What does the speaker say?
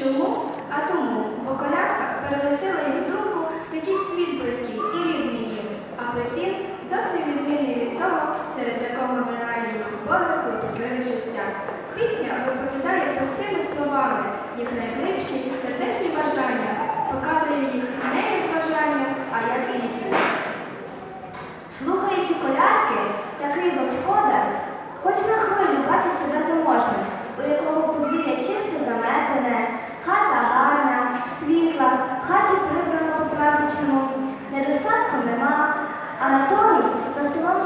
Чому? А тому, бо колядка переносила їх думку в якийсь світ близький і рідний їм, а притім зовсім відмінний від того, серед якого минає їх убоге клопотливе життя. Пісня виповідає простими словами їх найглибші сердечні бажання, показує їх не як бажання, а як істину. Слухаючи колядки, такий господар, хоч на хвилю бачить себе заможним, у якого подвір'я чисто заметене, хата гарна, світла, хаті прибрано по-праздничному, недостатку нема, а натомість за столом